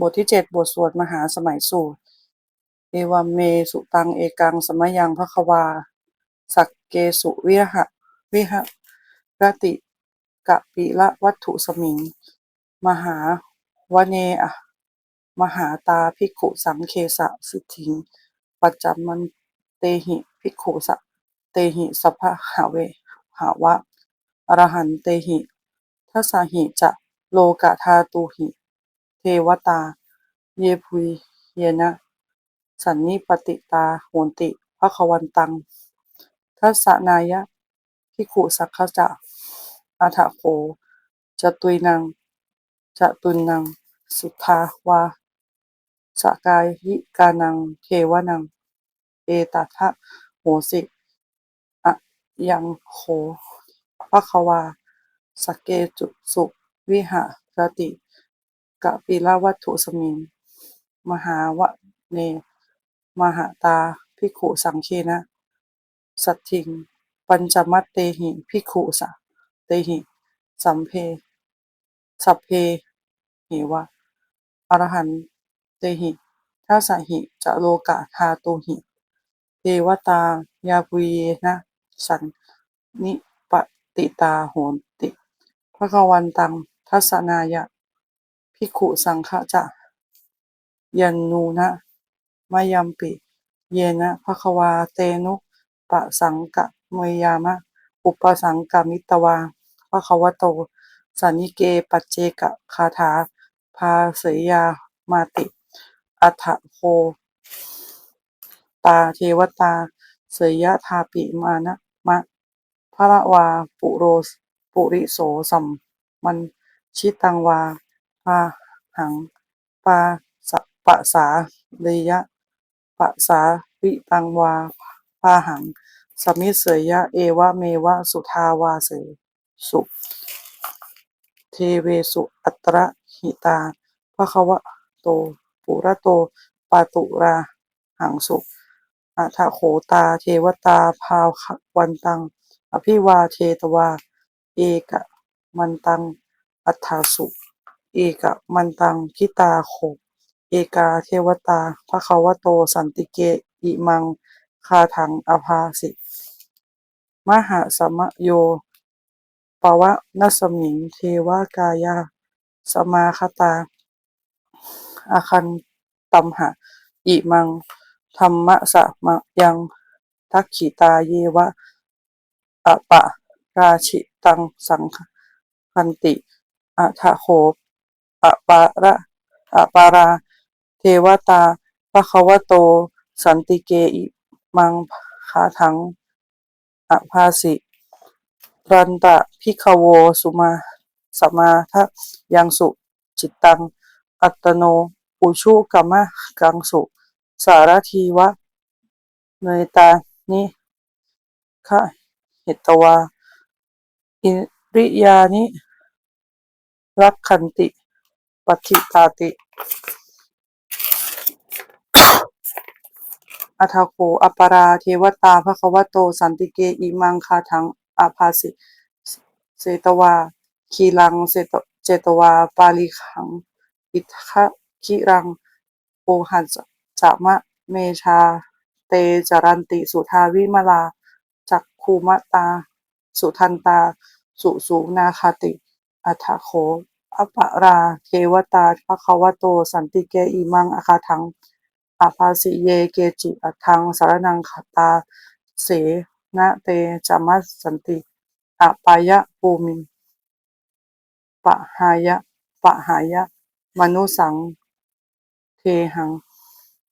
บทที่เจ็ดบทสวดมหาสมัยสูตร เอวัมเมสุตังเอกังสมยังพระควา สักเกสุวิหะวิหะรติกะปิละวัตถุสมิง มหาวเนอะมหาตาภิกขุสังเคสะสิทธิงปัจจมมันเตหิภิกขุสะเตหิสัพพะหาเวหาวะอรหันเตหิทัสหิจะโลกะทาตุหิ วตา เยพุยเยนะ สันนิปติตา โหนติภควันตัง ทัสนายะพิขุสักขจะอัฏฐโขจตุยนังจตุนนังสุทาวาสกายหิกานังเทวนัง เอตัทะโหสิอะยังโขภควาสเกจุสุวิหารติ กะปิลวัตถุสมิง มหาวะเน มหาตาภิขุสังเคนะ สัตถิง ปัญจมัตเตหิภิขุสะ เตหิ สัมเพ สัพเพเหวะ อรหันเตหิทัสสหิ จะโลกะทาตุหิ เทวตา ยาปุเยนะ สันนิปติตาโหนติภควันตัง ทัสสนายะ ภิกขุสังฆจะยันนูนะมายัมปิ เยนะภควาเตนุปะสังกะเมยามะ อุปสังกามิตวาภควโตสันิเกปัจเจกะคาถาพาเสยามาติอัฏฐโคตาเทวตา เสยทาปิมานะมะพระวาปุโรสปุริโสสัมมันชิตังวา พาหังปาสะปะสาเลยะปะสาวิตังวาพาหัง สมิเสยยะ เอวะเมวะสุทาวาเสสุเทเวสุอัตระหิตาภควะโตปุระโตปาตุราหังสุอัฏฐโขตาเทวตาภาวันตัง อภิวาเทตวา เอกมันตัง อัฏฐาสุ เอกมันตังคิตาโขเอกาเทวตาภควโตสันติเกอิมังคาถังอภาสิ มหาสมโยปวะนัสมิงเทวากายา สมาคตา อาคันตัมหะ อิมังธรรมะสะมะยังทักขิตาเยวะอปะราชิตังสังคันติอัฏฐโข อปาระอะปารา เทวตาภควโต สันติเกอิมังคาถังอะภาสิรันตะพิกขโวสุมาสมาทะยังสุจิตตัง อัตโน อุชุกมะกังสุ สารทีวะ เนยตานิคะเหตวา อิริยานิ รักขันติ ปัจฉิตาติอัฏฐโขอปาราเทวตาภควโต สันติเกอิมังคาถังอาภาสิเสตวา คีรังเจตวา ปาลิขัง อิทธะคิรังโอหัสจามะเมชา เตจรันติสุทาวิมลา จักคูมตา สุทันตา สุสูนาคาติ อัฏฐโข อปาราเทวตาภควโต สันติเกอิมังอาคาถังอาภาสิเยเกจิอัทังสารนังคตาเสนะเตจามัสสันติอปายะภูมิปะหายะปะหายะ มนุสัง เทหัง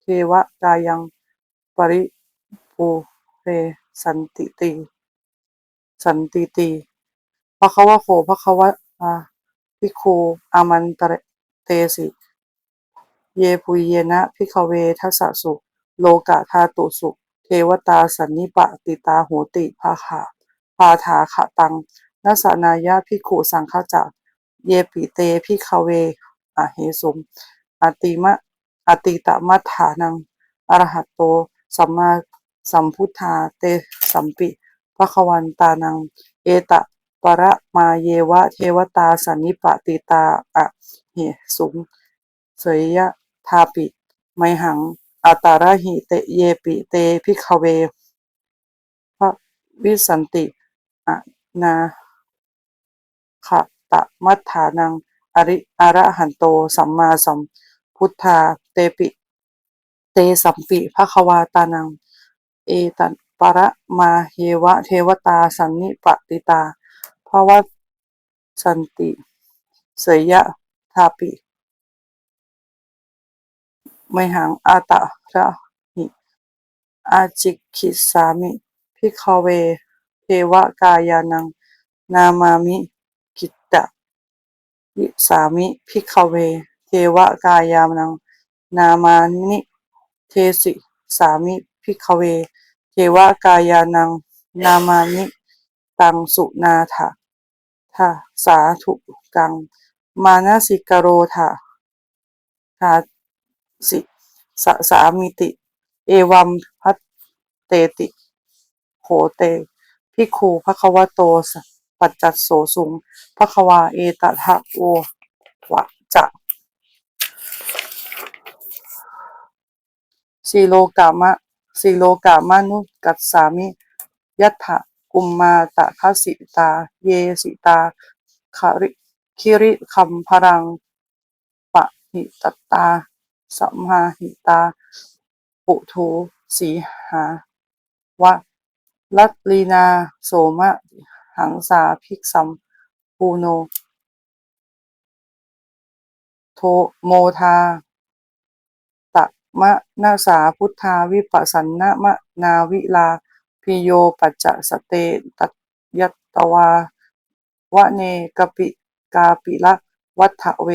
เทวกายัง ปริภูเรสันติติสันติติภควโขภควะอา ภิกขุอามันตเตสิ เยปุยเยนะพิกเวทัสสะสุโลกะทาตุสุ เทวตาสันนิปติตาโหติภาขาพาถาขะตังนัสนายะพิกขุสังฆจักเยปิเตพิกเวอะเหสุมอติมะอติตมัฏฐานังอรหัตโต สัมมาสัมพุทธาเตสัมปิภควันตานัง เอตะ ประมาเยวะเทวตาสันนิปติตาอะเหสุมเสยยะทาปิ ไมหังอาตาระหิเตเยปิเตพิกเวพระวิสันติอะนาขะตะมัฏฐานังอริอระหันโตสัมมาสัมพุทธาเตปิ เตสัมปิภควาตานัง เอตันปรมาเฮวะเทวตาสันนิปติตา ภวะสันติเสยยะทาปิไมหังอาตะระหิอาจิคิสามิพิกเวเทวกายานัง นามามิกิตตะวิสามิพิกเว เทวกายานัง นามานิเทสิสามิพิกเว เทวกายานัง นามานิตังสุนาถะ ทะสาธุกัง มานาสิกโรธาทาสิสสามิติ เอวัมพัตเตติโหเตพิกขูภควโตสปัจจัสโสสุงภควาเอตทะโววะจะสีโลกามะสีโลกามานุกัสสามิยัตถะ กุมมาตะคสิตา เยสิตาคาริคิริคัมพรังปะหิตตา สัมมาหิตา ปุถุสีหาวะลัตลีนา โสมะ หังสาภิกสัมปูโน โทโมทาตะมะนาสาพุทธาวิปัสสันนะมะนาวิลา พิโยปัจจสเตตัยัตตวาวะเนกปิกาปิละวัฏเว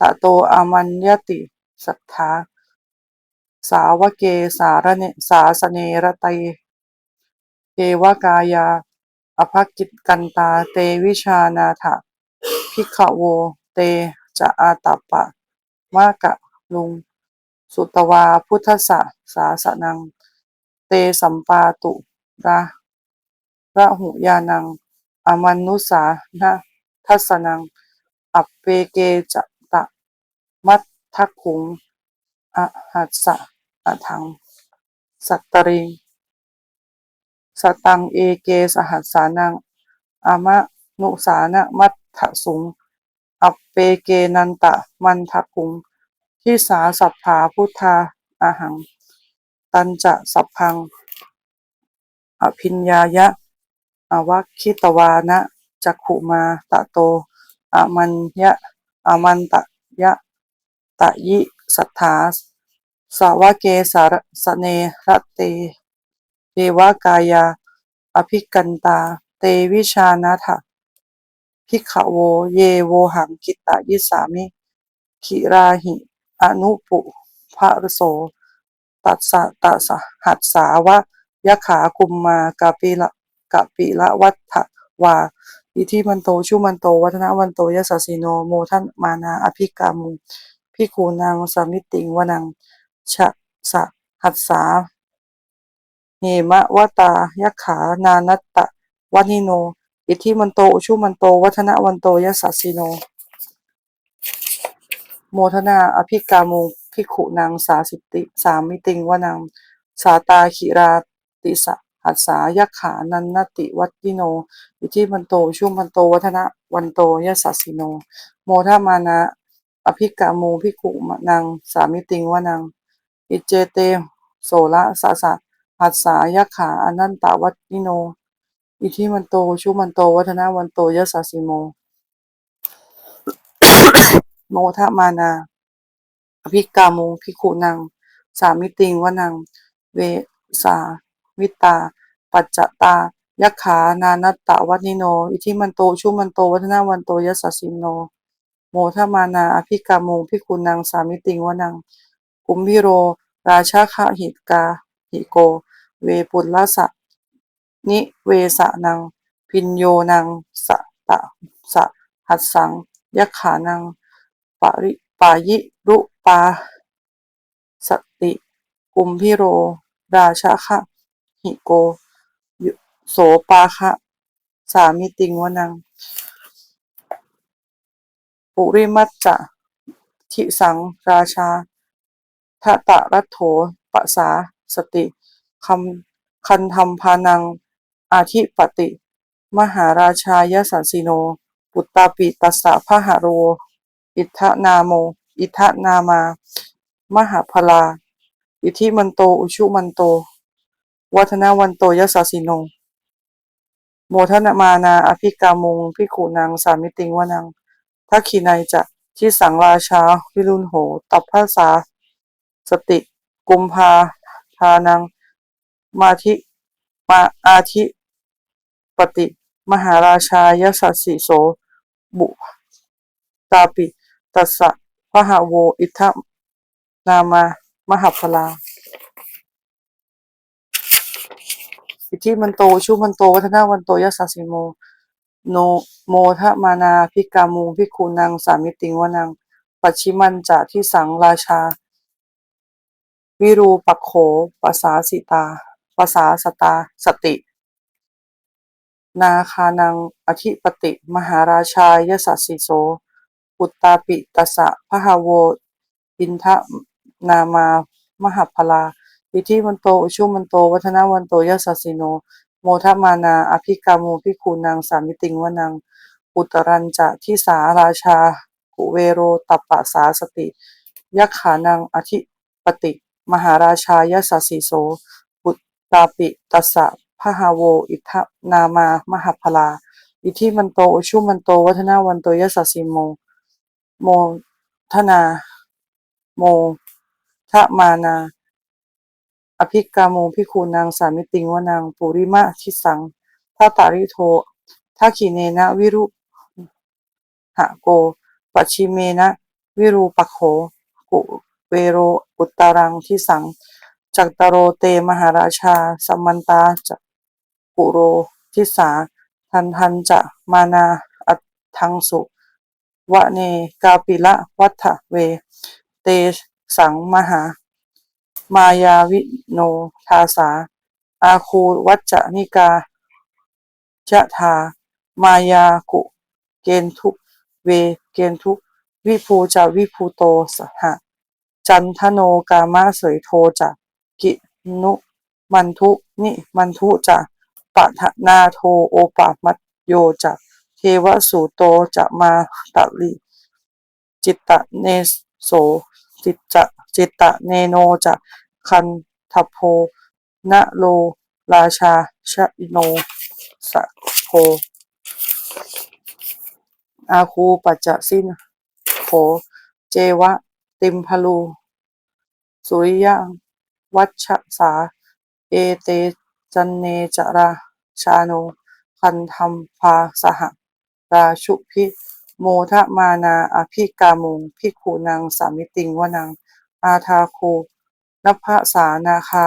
ตะโตอามัญญติสัทธาสาวเกสารเนสาสเนรไตเทวกายา อภกิตกันตา เตวิชานาถะพิกขโว เตจะอาตปปะ มากะลุง สุตวาพุทธสะสาสนัง เตสัมปาตุ ระระหุยานัง อมันุสานะทัสนัง อัปเปเกจตะ มัททักขุงอหัสสะอะทัง สัตตริงสตังเอเกสหัสสานัง อามะนุสานะมัทถสุง อัปเปเกนันตะมันทักขุงที่สาสัพผาพุทธาอาหัง ตันจะสัพพัง อภิญญายะอวัคคิตวานะจักขุมาตะโตอมันยะอมันตะยะตะยิสัทธาสาวเกสารสเนรเตเทวกายา อภิกันตา เตวิชานาถะพิกขโว เยโวหังกิตตยิสามิคิราหิ อนุปุภะโส ตัสสะตัสหัสสาวะ ยะขากุมมากาปิละกะปิละวัฏฐวาอิทิมันโตชุมันโต วัฒนวันโตยสสสิโนโมทันมานาอภิกามุพิคูนางสามิติงวนังชะสะหัสสาเหมะวตายขานานัตตะวานิโน อิทิมันโตอุชุมันโต วัฒนวันโตยสสสิโน โมทนาอภิกามุภิขุนางสาสิติสามิติงวนังสาตาขิรา ติสะหัสสายขานันนติวัติโนอิทิมันโตชุมันโตวัฒนวันโตยสสสิโน โมทามานะอภิกามูภิกุนางสามิติงวานังอิเจเตโสละสาสะหัสสายขาอนันตวัตติโน อิทิมันโตชุมันโตวัฒนาวันโตยสสสิโม โมทะมานาอภิกามุภิกุนังสามิติงวานังเวสา วิตา ปัจจตายักขา นานัตตะวันิโน อิทิมันโต ชุมันโต วัฒนาวันโตยสสสิโน โมทมานา อภิกามุภิกขุนัง สามิติงวนัง กุมพิโร ราชาคะหิตกา หิโก เวปุลลสะ นิเวสะนัง พินโยนัง สะตะ สะหัสสังยักขานัง ปริปายิรุปาสติ กุมพิโร ราชาคะ หิโก โสปาคะ สามิติงวนัง ปุริมัจจะทิสังราชาทะตะรัตโถปะสาสติคำคันธรรมพานัง อาทิปติ มหาราชายสัสสิโน ปุตตาปิตัสสะพะหะโร อิทธนาโม อิทธนามา มหาพลา อิทิมันโต อุชุมันโต วัฒนาวันโตยสัสสิโน โมทนามานาอภิกามุงพิขุนางสามิติงวนังทักขีนัยจะที่สังราชาวิรุณโหตัพพาสาสติ กุมภาทานัง มาธิมาอาทิปติมหาราชายสัสสิโส บุตาปิตัสสะพหาโว อิทธนามามหาพลา อิทธิมันโตชุมันโตวัฒนาวันโตยัสสะสิโม โนโมทะมานาพิกามูพิคูนังสามิติงวนัง ปัจฉิมันจะที่สังราชา วิรูปักโขปสาสิตาปสาสตา สติ นาคานังอธิปติ มหาราชายสัสสิโสปุตตาปิตสะพหาโวอินทะนามา มหาพลา อิทธิมันโต อุชุมันโต วัฒนาวันโตยัสสสิโน โมทมานา อภิกามูพิคูนางสามิติงวนัง อุตรันจะทิสาราชา กุเวโรตัปปะสาสติ ยักขานังอธิปติ มหาราชายสัสสิโสปุตตาปิตัสสะพหาโว อิทนามามหาพลา อิทธิมันโต อุชุมันโต วัฒนาวันโตยัสสสิโม โมทนา โมทมานา อภิกาโมพิคูนางสามิติงวนังปุริมะทิสังทัตตาริโททักขิเนนะวิรุหะโกปัจฉิเมนะวิรูปัคโขกุเวโรอุตตารังทิสังจักตโรเตมหาราชาสมันตาจะกุโรทิสาทันทันจะมานาอัทังสุวะเนกาปิละวัฏเว เตสังมหา มายาวิโนทาสา อาคูวัจจนิกาจะทามายากุ เกณทุเว เกณทุวิภูจะวิภูโตสหะ จันทโนกามะเสยโทจะกินุมันทุนิมันทุจะปะทะนาโทโอปะมัตโยจะเทวสูโตจะมาตะลิจิตตะเนโสจิตจะ จิตตะเนโนจะคันทโพนะโล ราชาชะโนสะโพอาคูปัจจสิ้นโขเจวะ ติมพลู สุริยังวัชสา เอเตจันเนจราชาโนคันธรรมพาสหราชุพิโมทะมานาอภิกามุงพิกขุนางสามิติงวนัง อาทาโคนภสานาคา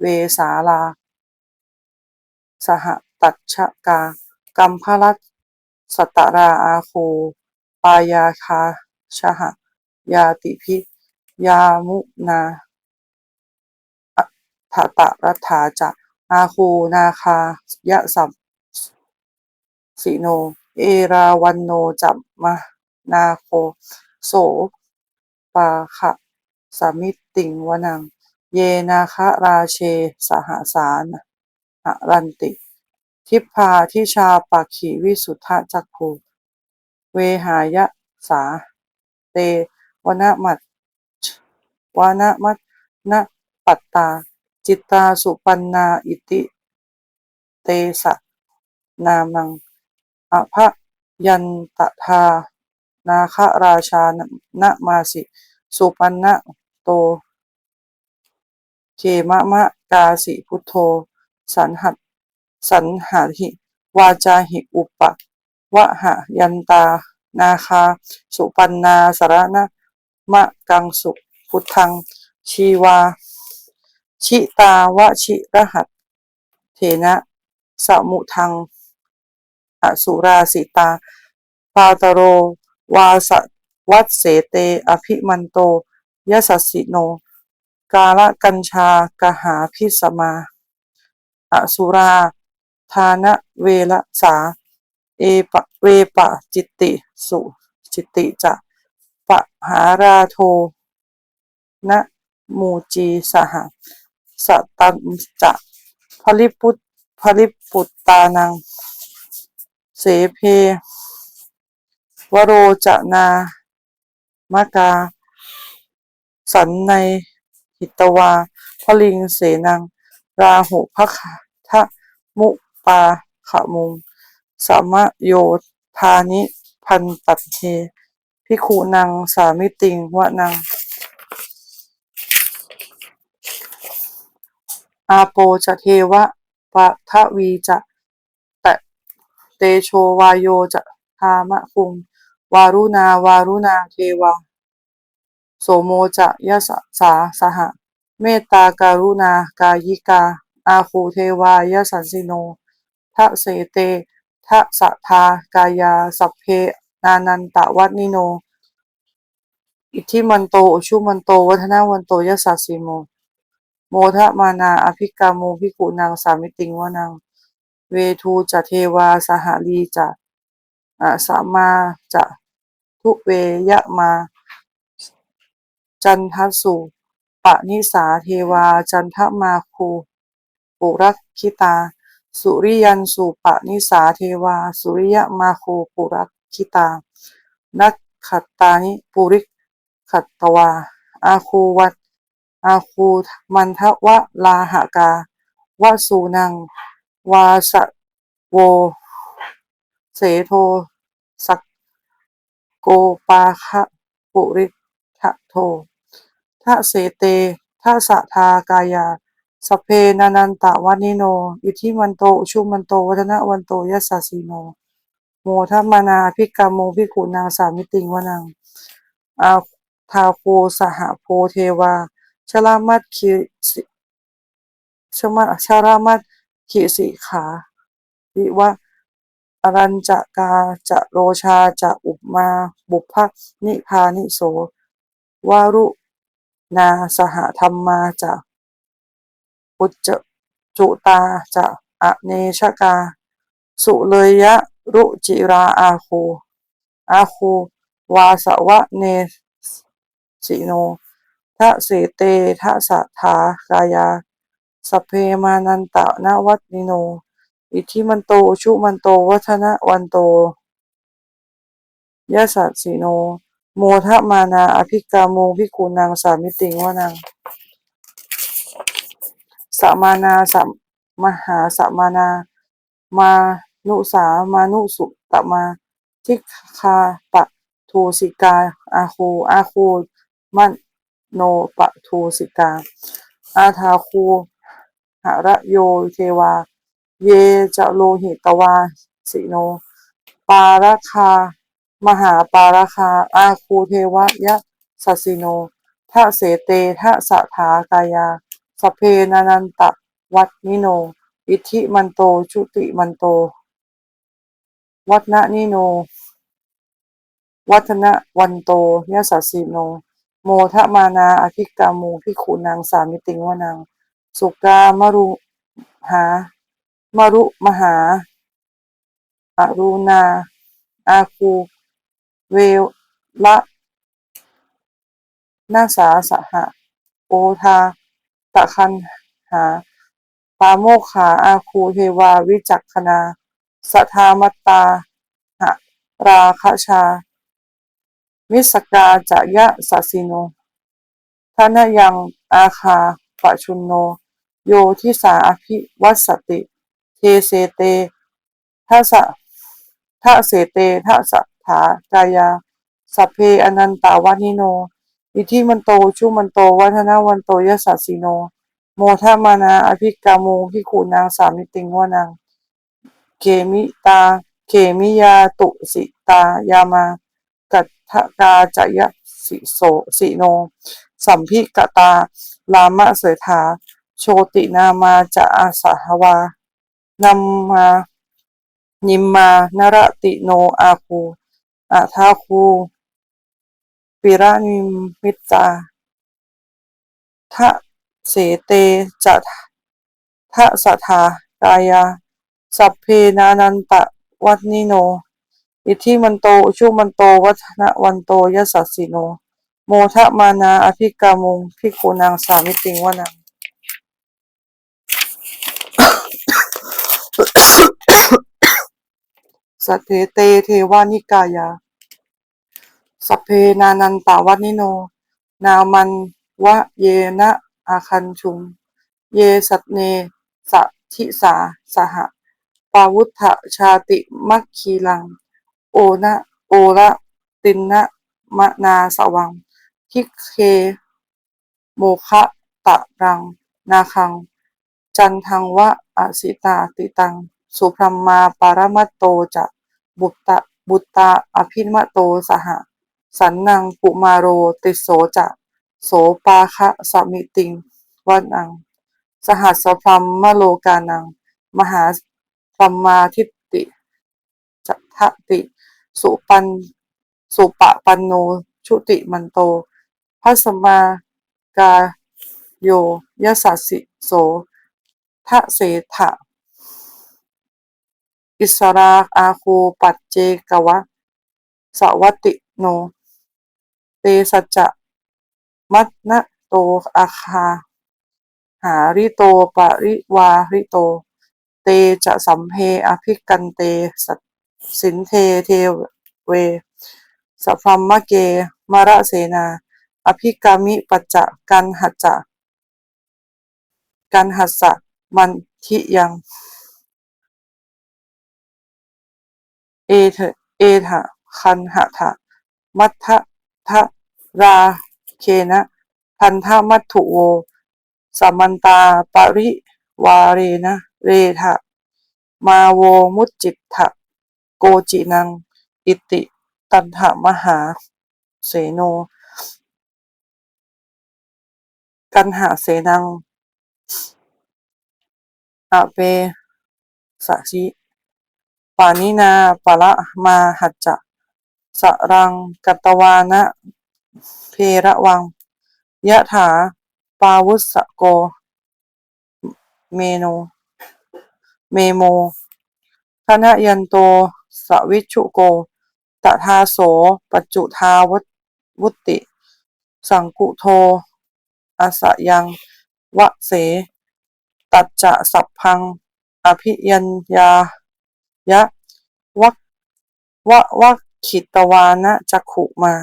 เวสาลา สหตัชชกา กัมพลัสสตราอาโค ปายาคาชหะยาติพิ ยามุนาทะตะรัฐาจะอาคูนาคายะสัมสิโน เอราวันโนจัมมานาโค โสปาคะ สามิติงวนัง เยนาคะราเช สหสารหรันติ ทิพาทิชาปาขีวิสุทธจักภูเวหายะสา เตวนมัตวานมัตนะปัตตา จิตตาสุปันนาอิติ เตสะนามังอภยันตทา นาคราชานะมาสิ สุปันนะ เขมะมะกาสิพุทโธ สันหัสันหาหิ วาจาหิอุปะวะหะยันตา นาคา สุปันนาสารนะมะกังสุพุทธัง ชีวา ชิตาวะชิรหัตเถนะสมุทัง อสุราสิตา ปาตโร วาสวัตเสเต อภิมันโต ยสัสสิโน กาละกัญชากหาพิสมาอสุราทานะเวละสา เอปะเวปะจิตติสุจิตติจะปะหาราโทนะมูจีสหสตันจะพลิปุตพลิปุตตานัง เสเพ วโรจะนามกา สันในหิตวาพลิงเสนัง ราหุพะคะทะมุปาขะมุงสามะโยธานิพันตัดเทพิขุนังสามิติงวะนัง อาโปจะเทวะปะทะวีจะตะเตโชวายโยจะธามะคุงวารุณาวารุณาเทวา โสโมจะยะสสาสหะ เมตตาการุณา กายิกา อาคูเทวายะสันสิโนทะเสเตทะสะทากายา สัพเพนานันตะวัตนิโน อิทธิมันโตอุชุมันโต วัฒนาวันโตยะสัสสิโม โมทะมานา อภิกาโมภิกุนางสามิติงวนังเวทูจะเทวา สหลีจะอะสามาจะทุเวยะมา จันทสสุปะนิสาเทวา จันทมาคูปุรักคิตา สุริยันสุปะนิสาเทวา สุริยมาคูปุรักคิตา นักขัตตานิปุริกขัตตวา อาคูวัตอาคูมันทวะลาหกาวะสูนัง วาสะโว เสโทสักโกปาคะปุริทะ โททะเสเตทะสะทากายาสเพนานันตะวันิโน อิทิมันโต อุชุมันโต วัฒนะวันโตยัสสสีโน โมทัมมานาพิกามโมพิกุนางสามิติงวนัง อาทาโพสหโพเทวา ชลามัตคิชมาชารามัตคิสิขาวิวะอรัญจกาจะโรชาจะอุปมา บุพพนิพานิโส วารุนาสหธรรมมาจะอุจจจุตาจะอเนชกา สุเลยะรุจิราอาคูอาคูวาสวะเนสิโนทะเสเตทะสะทากายา สเพมานันตะนวัตนิโน อิทิมันโตชุมันโตวัฒนะวันโตยะสัสสิโน โมทะมานา อภิกาโมภิกุนางสามิติงวานังสมานาสมหาสมานา มานุสามานุสุตมาทิคาปะทูสิกา อาคูอาคูมันโนปะทูสิกา อาทาคูหระโยเทวา เยจะโลหิตวาสิโน ปาราคา มหาปาราคา อาคูเทวะยะสัสสิโนทะเสเตทะสะทากายา สเพนานันตะวัตนิโน อิทธิมันโต ชุติมันโต วัฒนะนิโน วัฒนะวันโตยะสัสิโน โมทะมานาอภิกามูพิขุนางสามิติงวนัง สุกามรุหามรุมหา อรุณา อาคู เวละนาสาสหะโอทา ตะคันหาปาโมกขาอาคูเทวาวิจักขณาสัทธามตตาหะราคชา มิสกาจะยะสัสิโนทนยังอาคาปะชุนโน โยทิสาอภิวัสสติ เทเสเตทะสะทะเสเตทะสะ ถากายาสัพเพอนันตาวานิโน อิทิมันโตชุมันโตวัฒนาวันโตยะสัสสิโน โมทะมานาอภิกาโมภิขุนางสามิติงวานัง เขมิตา เขมิยาตุสิตายามากัตถกาจยะสิโสสิโน สัมพิกตา ลามะเสถา โชตินามาจะอาสาหวานัมมา นิมมานรติโนอาคู อาทาคูปิรานิมิตตาทะเสเตจะทะสะทากายา สัพเพนานันตะวัตนิโน อิทิมันโตอุชุมันโตวัฒนวันโตยะสัสสิโน โมทะมานาอภิกามุงพิกุนางสามิติงวนัง สัทเทเตเทวานิกายา สัพเพนานันตาวันิโน นามันวะเยนะอาคันชุงเยสัตเนสัทิสาสหะปาวุธชาติมัคคีลัง โอนะโอระตินนะมะนาสวัง ทิเคโมคะตะรัง นาคัง จันทังวะอสิตาติตัง สุพรหมาปารมัตโตจะบุตตะบุตตาอภิมโตสหะสันนังปุมาโรติโสจะโสปาคะสมิติงวันัง สหัสสพรหมโลกานัง มหาพรหมาทิติจัทติ สุปันสุปะปันโนชุติมันโตพัสมากาโยยสัสสิโสทะเสถะ อิสราอาคูปัจเจกวะ สวัติโน เตสจะมัตนะโตอาคา หาริโตปริวาริโต เตจะสัมเพอภิกันเตสสินเทเทเวสัพพมมะเกมระเสนา อภิกามิปัจจะกันหัจจะกันหัสสะมันทิยัง เอเถเอถะคันหะถะมัทธะทะราเคนะพันธะมัตถุโวสัมมันตาปริวาเรนะเรทะมาโวมุจจิตะโกจินัง อิติตันหมหา เสโน กันหาเสนังอะเปสะชิ ปานินาปะละมาหัจจะสรังกัตวานะเพระวัง ยะถาปาวุสโก เมโน เมโมทนะยันโต สวิชุโก ตทาโส ปัจจุทาวุตวุติ สังกุโทอาสยังวะเส ตัจจะสัพพัง อภิยัญญา ยะวักวะวักขิตวานะจักขุมา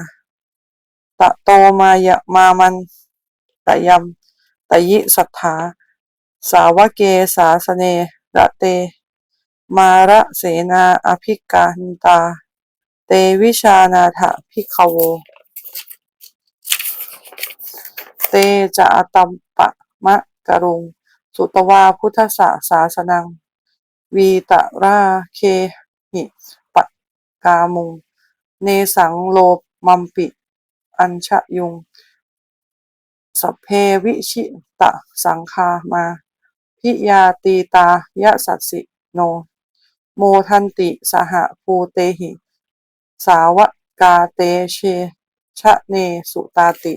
ตะโตมายะมามันตะยำตะยิสัทธา สาวเกสาสเนระเต มาระเสนาอภิกาหินตา เตวิชานาถพิกโว เตจะอตัมปะมะกรุง สุตวาพุทธสาสาสนัง วีตราเคหิปะกามุง เนสังโลมัมปิ อัญชยุงสเพวิชิตะสังคามา พิยาตีตายะสัสสิโน โมทันติสหภูเตหิ สาวกาเตเชชะเนสุตาติ